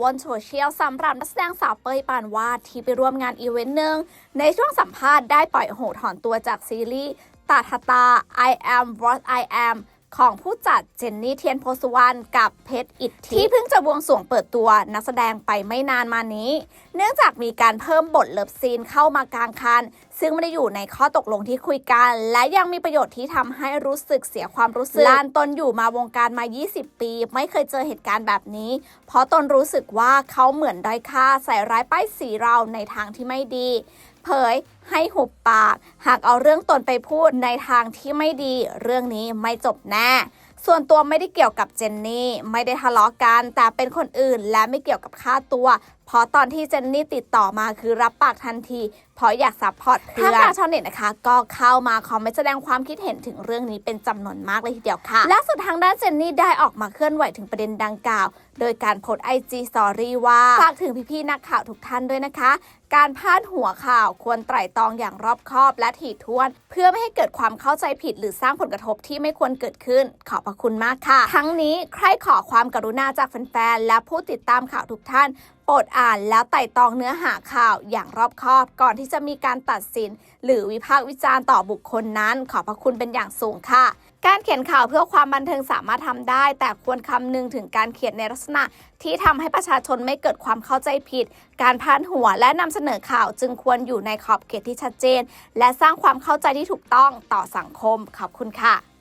ว่อนโซเชียลสำหรับนักแสดงสาวเป้ยปานวาดที่ไปร่วมงานอีเวนต์หนึ่งในช่วงสัมภาษณ์ได้ปล่อยโหถอนตัวจากซีรีส์ตาทตา I am what I am ของผู้จัดเจนนี่เทียนโพสุวรรณกับเพชรอิทธิที่เพิ่งจะบวงสรวงเปิดตัวนักแสดงไปไม่นานมานี้ เนื่องจากมีการเพิ่มบทเลิฟซีนเข้ามากลางคันซึ่งไม่ได้อยู่ในข้อตกลงที่คุยกัน และยังมีประโยชน์ที่ทำให้รู้สึกเสียความรู้สึกลานตนอยู่มาวงการมา 20 ปี ไม่เคยเจอเหตุการณ์แบบนี้ เพราะตนรู้สึกว่าเขาเหมือนด้อยค่าใส่ร้ายป้ายสีเราในทางที่ไม่ดี เผยให้หุบปาก หากเอาเรื่องตนไปพูดในทางที่ไม่ดี เรื่องนี้ไม่จบแน่ ส่วนตัวไม่ได้เกี่ยวกับเจนนี่ ไม่ได้ทะเลาะกัน แต่เป็นคนอื่นและไม่เกี่ยวกับค่าตัว เพราะตอนที่เจนนี่ติดต่อมาคือรับปากทันที เพราะอยากซัพพอร์ตเพื่อนถ้าชาวเน็ตนะคะ ก็เข้ามาคอมเมนต์แสดงความคิดเห็นถึงเรื่องนี้เป็นจำนวนมากเลยทีเดียวค่ะ และสุดทางด้านเจนนี่ได้ออกมาเคลื่อนไหวถึงประเด็นดังกล่าว โดยการโพสไอจีสตอรี่ว่า ฝากถึงพี่ๆนักข่าวทุกท่านด้วยนะคะ การพาดหัวข่าวควรไตร่ตรองอย่างรอบคอบและถี่ถ้วน เพื่อไม่ให้เกิดความเข้าใจผิดหรือสร้างผลกระทบที่ไม่ควรเกิดขึ้นขอบพระคุณมากค่ะ ทั้งนี้ใครขอความกรุณาจากแฟนๆ และผู้ติดตามข่าวทุกท่านโปรดอ่านแล้วไต่ตองเนื้อหาข่าวอย่างรอบคอบ ก่อนที่จะมีการตัดสิน หรือวิพากษ์วิจารณ์ต่อบุคคลนั้น ขอบพระคุณเป็นอย่างสูงค่ะ การเขียนข่าวเพื่อความบันเทิงสามารถทำได้ แต่ควรคำนึงถึงการเขียนในลักษณะ ที่ทำให้ประชาชนไม่เกิดความเข้าใจผิด การพาดหัวและนำเสนอข่าวจึงควรอยู่ในขอบเขตที่ชัดเจน และสร้างความเข้าใจที่ถูกต้องต่อสังคม ขอบคุณค่ะ